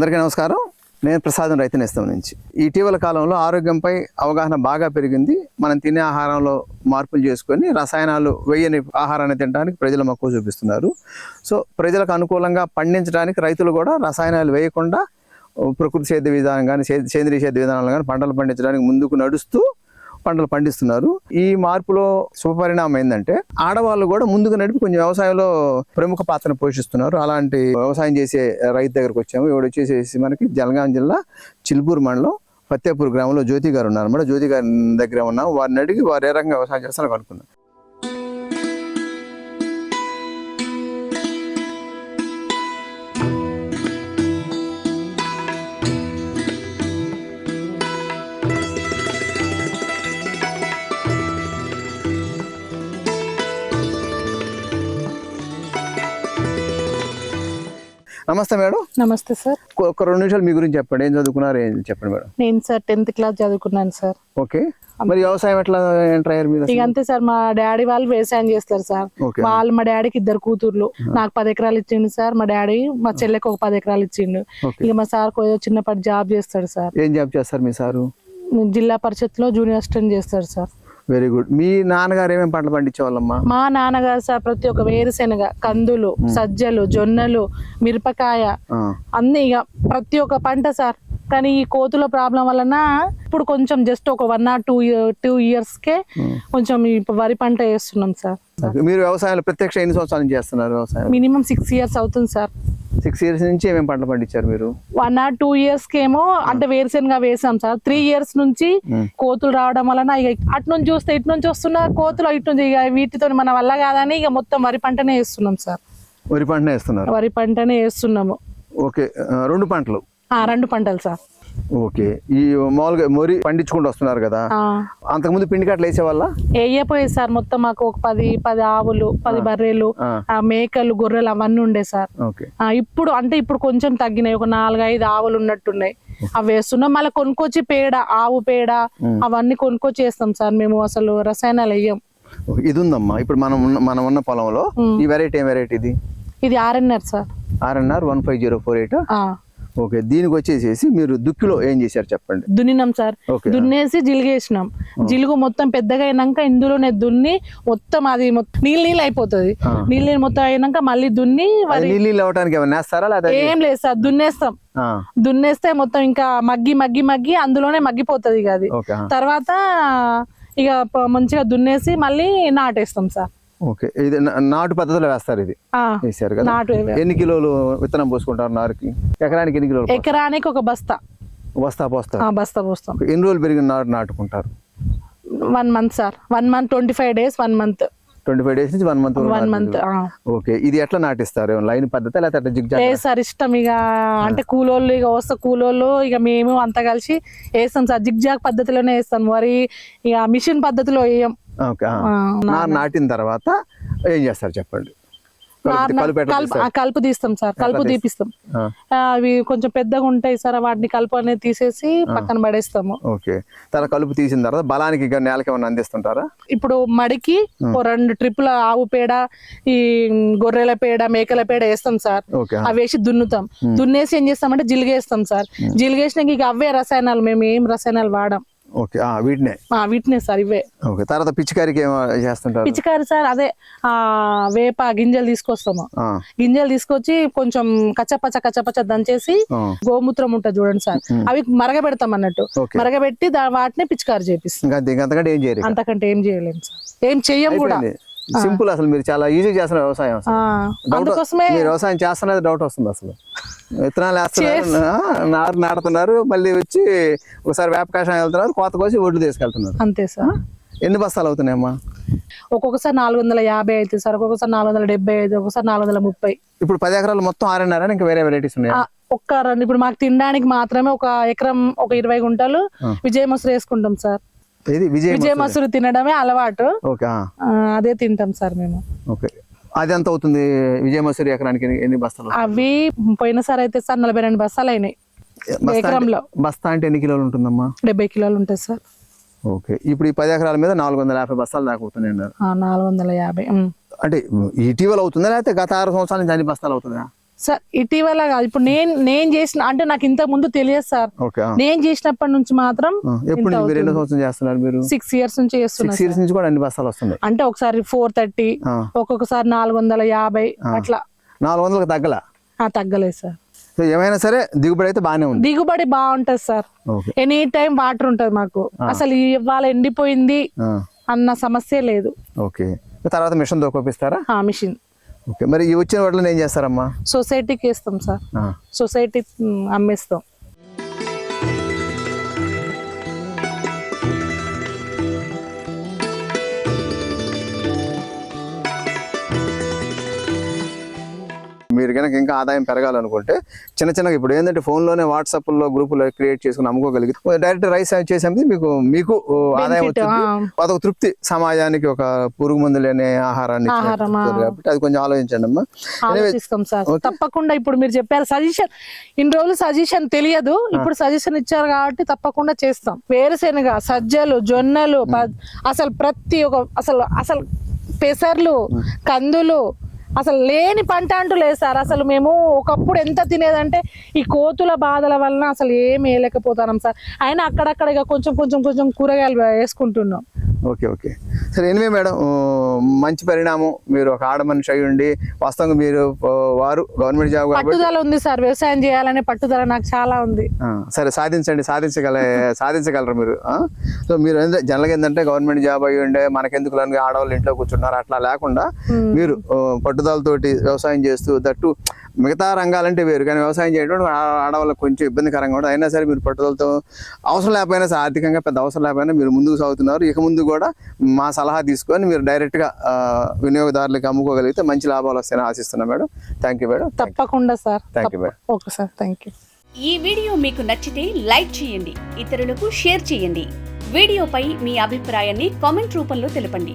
అందరికీ నమస్కారం. నేను ప్రసాదం రైతు నేస్తం నుంచి. ఇటీవల కాలంలో ఆరోగ్యంపై అవగాహన బాగా పెరిగింది. మనం తినే ఆహారంలో మార్పులు చేసుకొని రసాయనాలు వేయని ఆహారాన్ని తినడానికి ప్రజలు మక్కువ చూపిస్తున్నారు. సో ప్రజలకు అనుకూలంగా పండించడానికి రైతులు కూడా రసాయనాలు వేయకుండా ప్రకృతి సేద్య విధానం కానీ సేంద్రీయ సేద్య విధానాలు కానీ పంటలు పండించడానికి ముందుకు నడుస్తూ పంటలు పండిస్తున్నారు. ఈ మార్పులో శుభపరిణామం ఏంటంటే ఆడవాళ్ళు కూడా ముందుకు నడిపి కొంచెం వ్యవసాయంలో ప్రముఖ పాత్ర పోషిస్తున్నారు. అలాంటి వ్యవసాయం చేసే రైతు దగ్గరకు వచ్చాము. ఇవిడ వచ్చేసేసి మనకి జలగాం జిల్లా చిల్పూర్ మండలం ఫతేపూర్ గ్రామంలో జ్యోతి గారు ఉన్నారు. జ్యోతి గారి దగ్గర ఉన్నాం వారిని అడిగి వారు ఏ రకంగా వ్యవసాయం చేస్తారో కనుక్కున్నాం నమస్తే మేడం. నమస్తే సార్. ఒక- రెండు నిమిషాలు మీ గురించి చెప్పండి. ఏం చదువుకున్నారు? ఏం చెప్పండి మేడం. నేను సార్ టెన్త్ క్లాస్ చదువుకున్నాను సార్. ఓకే. మరి వ్యవసాయం ఎట్లా ఎంటర్ అయ్యారు మీరు ఇక? అంతే సార్ మా డాడీ వాళ్ళు వ్యవసాయం చేస్తారు సార్. వాళ్ళు మా డాడీకి ఇద్దరు కూతుర్లు. నాకు పది ఎకరాలు ఇచ్చిండు సార్. మా డాడీ మా చెల్లెకి ఒక పది ఎకరాలు ఇచ్చిండు. ఇక మా సార్ చిన్నపాటి జాబ్ చేస్తాడు సార్. ఏం జాబ్ చేస్తారు మీ సారు? జిల్లా పరిషత్లో జూనియర్ అసిస్టెంట్ చేస్తాడు సార్. వెరీ గుడ్ మీ నాన్నగారు ఏమేమి పంటలు పండించేవాళ్ళమ్మా? మా నాన్నగారు సార్ ప్రతి ఒక్క వేరుశెనగ కందులు సజ్జలు జొన్నలు మిరపకాయ అన్ని ఇక ప్రతి ఒక్క పంట సార్. కానీ ఈ కోతుల ప్రాబ్లం వలన ఇప్పుడు కొంచెం జస్ట్ ఒక one or two two years కే కొంచెం ఈ వరి పంట వేస్తున్నాం సార్. మీరు వ్యవసాయంలో ప్రత్యక్ష ఎన్ని సంవత్సరాల చేస్తున్నారు వ్యవసాయం? మినిమం సిక్స్ ఇయర్స్ అవుతుంది సార్. సిక్స్ ఇయర్స్ నుంచి ఏమేమి పంటలు పండించారు మీరు? వన్ ఆర్ టూ ఇయర్స్ కేమో అంటే వేరుశెనగ వేసాం సార్. త్రీ ఇయర్స్ నుంచి. కోతులు రావడం వలన ఇక అటు నుంచి చూస్తే ఇటు నుంచి వస్తున్న కోతులు ఇటు నుంచి ఇక వీటితో మన వల్ల కాదని ఇక మొత్తం వరి పంటనే వేస్తున్నాం సార్. వరి పంటనే వేస్తున్నారు. వరి పంటనే వేస్తున్నాము. ఓకే. రెండు పంటలు. రెండు పంటలు సార్. ఓకే. ఈ మామూలుగా మొరి పండించుకుంటూ వస్తున్నారు కదా. ఆ, అంతకుముందు పిండి కట్టలు వేసేవాళ్ళ? వేయపోయేది సార్ మొత్తం మాకు ఒక పది పది ఆవులు పది బర్రెలు మేకలు గొర్రెలు అవన్నీ ఉండే సార్. ఇప్పుడు అంటే ఇప్పుడు కొంచెం తగ్గినాయి. ఒక నాలుగైదు ఆవులు ఉన్నట్టున్నాయి. అవి వేస్తున్నాం. మళ్ళీ కొనుక్కొచ్చి పేడ ఆవు పేడ అవన్నీ కొనుక్కొచ్చి వేస్తాం సార్. మేము అసలు రసాయనాలు వేయం. ఇది ఉందమ్మా. ఇప్పుడు మనం ఉన్న మనం ఉన్న పొలంలో ఈ వెరైటీ ఏం వెరైటీ ఇది? ఇది RNR sir. RNR one five zero four eight. Okay దీనికి వచ్చేసేసి మీరు దుక్కిలో ఏం చేశారు చెప్పండి. దున్నినాం సార్. దున్నేసి జిలిగేసినాం. జిలుగు మొత్తం పెద్దగా అయినాక ఇందులోనే దున్ని మొత్తం అది మొత్తం నీళ్ళు నీళ్ళు అయిపోతుంది. నీళ్ళు నీళ్ళు మొత్తం అయినాక మళ్ళీ దున్ని నీళ్ళు లేదా ఏం లేదు సార్ దున్నేస్తాం. దున్నేస్తే మొత్తం ఇంకా మగ్గి మగ్గి మగ్గి అందులోనే మగ్గిపోతుంది ఇక అది. తర్వాత ఇక మంచిగా దున్నేసి మళ్ళీ నాటేస్తాం సార్. ఓకే. ఇది నాటు పద్ధతిలో వేస్తారు ఇది. ఆ, వేసారు కదా. నాటు ఎన్ని కిలోలు విత్తనం పోసుకుంటారు నారుకి? ఎకరానికి ఎన్ని కిలోలు ఎకరానికి ఒక బస్తా. వస్తా పోస్తారు. ఆ, బస్తా పోస్తాం. ఎన్ని రోజులు పెరిగిన నారు నాటుకుంటారు? One month sir. One month twenty five days one month. Twenty five days నుంచి one month one month okay. ఇది ఎట్లా నాటిస్తారు? లైన్ పద్ధతి లేకపోతే జిగ్జాగ్ లేదు సార్ ఇష్టం ఇక అంటే కూలోళ్ళు ఇక వస్తే కూలోళ్ళు ఇక మేము అంతా కలిసి వేస్తాం సార్. జిగ్జాగ్ పద్ధతిలోనే వేస్తాం. మరి ఇక మిషన్ పద్ధతిలో వేయం. నాటిన తర్వాత ఏం చేస్తారు చెప్పండి? కలుపు- తీస్తాం సార్. కలుపు తీపిస్తాం. అవి కొంచెం పెద్దగా ఉంటాయి సార్ వాటిని కలుపు అనేది తీసేసి పక్కన పడేస్తాము. ఓకే. తర్వాత కలుపు తీసిన తర్వాత బలానికి నేలకి ఏమైనా అందిస్తుంటారా? ఇప్పుడు మడికి రెండు ట్రిప్పుల ఆవు పేడ ఈ గొర్రెల పేడ మేకల పేడ వేస్తాం సార్. అవి వేసి దున్నుతాం. దున్నేసి ఏం చేస్తామంటే జిలిగేస్తాం సార్. జిలిగేసినాక ఇక అవే రసాయనాలు మేము ఏం రసాయనాలు వాడం. ఓకే. ఆ, వీటినే. ఆ, వీటినే సార్ ఇవే. ఓకే. తర్వాత పిచ్చికారికి చేస్తుంటారు? పిచికారి సార్ అదే ఆ వేప గింజలు తీసుకొస్తాము. గింజలు తీసుకొచ్చి కొంచెం కచ్చపచ్చ కచ్చపచ్చ దంచేసి గోమూత్రం ఉంటుంది చూడండి సార్. అవి మరగబెడతాం అన్నట్టు. మరగబెట్టి వాటిని పిచికారి చేపిస్తాం. అంతకంటే ఏం చేయలేము సార్. ఏం చెయ్యం కూడా. సింపుల్ అసలు మీరు చాలా ఈజీ చేస్తున్నారు వ్యవసాయం మీరు వ్యవసాయం చేస్తున్నది డౌట్ వస్తుంది అసలు. విత్తనాలు వేస్తున్నారు నారు నాటుతున్నారు మళ్ళీ వచ్చి ఒకసారి వేప కషాయం వెళ్తున్నారు కోత కోసి ఒడ్లు తీసుకెళ్తున్నారు. అంతే సార్. ఎన్ని బస్తాలు అవుతున్నాయమ్మా? ఒక్కొక్కసారి నాలుగు వందల యాభై అవుతుంది సార్ ఒక్కొక్కసారి నాలుగు వందల డెబ్బై ఐదు ఒక్కొక్కసారి నాలుగు వందల ముప్పై. ఇప్పుడు పది ఎకరాలు మొత్తం ఆరున్నారా ఇంకా వేరే వెరైటీస్ ఉన్నాయి? ఒక్క రెండు ఇప్పుడు మాకు తినడానికి మాత్రమే ఒక ఎకరం ఒక ఇరవై గుంటలు విజయ మసూరు వేసుకుంటాం సార్. ఇది విజయ్ విజయ మసూరు. తినడమే అలవాటు. అదే తింటాం సార్ మేము. ఓకే. అది ఎంత అవుతుంది విజయ మసూరి ఎకరానికి ఎన్ని- బస్తాలు? అవి పోయినసారి అయితే సార్ నలభై రెండు బస్తాలు అయినాయి. బస్తా ఎకరంలో. అంటే- బస్తా అంటే ఎన్ని కిలోలు ఉంటుందమ్మా? డెబ్బై కిలోలు ఉంటాయి సార్. ఓకే. ఇప్పుడు ఈ పది ఎకరాల మీద నాలుగు వందల యాభై బస్తాలు దాకా అవుతున్నాయి నాలుగు వందల యాభై. అంటే ఇటీవల అవుతుందా లేకపోతే గత ఆరు సంవత్సరాల నుంచి అన్ని బస్తాలు అవుతుందా సార్ ఇటీవల కాదు. ఇప్పుడు నేను నేను చేసిన అంటే నాకు ఇంత ముందు తెలియదు సార్. నేను చేసినప్పటి నుంచి మాత్రం ఎప్పుడు చేస్తున్నారు మీరు? సిక్స్ ఇయర్స్ నుంచి చేస్తున్నా సిక్స్ ఇయర్స్ నుంచి కూడా అన్ని బస్తాలు వస్తున్నాయి. అంటే ఒకసారి ఫోర్ థర్టీ. ఒక్కొక్కసారి నాలుగు వందల యాభై అట్లా. నాలుగు వందలకు తగ్గల? తగ్గలేదు సార్. సో ఏమైనా సరే దిగుబడి అయితే బాగానే ఉంది. దిగుబడి బాగుంటది సార్. ఎనీ టైం వాటర్ ఉంటది మాకు. అసలు ఇవాళ ఎండిపోయింది అన్న సమస్య లేదు. ఓకే. తర్వాత మిషన్ దోకొపిస్తారా ఆ మిషన్. ఓకే. మరి ఈ వచ్చిన వాటిలో ఏం చేస్తారమ్మా? సొసైటీకి వేస్తాం సార్. సొసైటీ అమ్మేస్తాం. మీరు కనుక ఇంకా ఆదాయం పెరగాలనుకుంటే చిన్న చిన్నగా ఇప్పుడు ఏంటంటే ఫోన్లోనే వాట్సాప్లో గ్రూపులో క్రియేట్ చేసుకుని అమ్ముకోగలిగితే డైరెక్ట్ రైస్ చేసేది మీకు మీకు ఆదాయం వచ్చింది. అదొక తృప్తి. సమాజానికి ఒక పురుగు మందు లేని ఆహారాన్ని కాబట్టి అది కొంచెం ఆలోచించండి అమ్మా. తప్పకుండా ఇప్పుడు మీరు చెప్పారు సజెషన్. ఇన్ని రోజులు సజెషన్ తెలియదు. ఇప్పుడు సజెషన్ ఇచ్చారు కాబట్టి తప్పకుండా చేస్తాం. వేరుశెనగ సజ్జలు జొన్నలు అసలు ప్రతి ఒక్క అసలు అసలు పెసర్లు కందులు అసలు లేని పంట అంటూ లేదు సార్. అసలు మేము ఒకప్పుడు ఎంత తినేదంటే ఈ కోతుల బాధల వలన అసలు ఏం వేయలేకపోతున్నాం సార్. అయినా అక్కడక్కడ ఇక కొంచెం కొంచెం కొంచెం కూరగాయలు వేసుకుంటున్నాం. Okay okay. సరే ఎనివే మేడం మంచి పరిణామం. మీరు ఒక ఆడ మనిషి అయి ఉండి వాస్తవంగా మీరు వారు గవర్నమెంట్ జాబ్ పట్టుదల ఉంది సార్. వ్యవసాయం చేయాలనే పట్టుదల నాకు చాలా ఉంది. సరే సాధించండి సాధించగల సాధించగలరు మీరు? సో మీరు జనరల్గా ఏంటంటే గవర్నమెంట్ జాబ్ అయ్యి ఉండే మనకెందుకు ఆడవాళ్ళు ఇంట్లో కూర్చున్నారు. అట్లా లేకుండా మీరు పట్టుదలతోటి వ్యవసాయం చేస్తూ దట్టు మిగతా రంగాలంటే వేరు కానీ వ్యవసాయం చేయడం ఆ- ఆడవాళ్ళకి కొంచెం ఇబ్బందికరంగా ఉంటుంది. అయినా సరే మీరు పట్టుదలతో అవసరం లేకపోయినా సరే ఆర్థికంగా పెద్ద అవసరం లేకపోయినా మీరు ముందుకు సాగుతున్నారు. ఇక ముందు కూడా మా సలహా తీసుకొని మీరు డైరెక్ట్గా వినియోగదారులకు అమ్ముకోగలిగితే మంచి లాభాలు వస్తాయని ఆశిస్తున్నాం మేడం. Thank you madam. తప్పకుండా సార్. Thank you, తప్ప- ఓకే సార్. థ్యాంక్ యూ ఈ వీడియో మీకు నచ్చితే లైక్ చేయండి. ఇతరులకు షేర్ చేయండి. వీడియోపై మీ అభిప్రాయాన్ని కామెంట్ రూపంలో తెలపండి.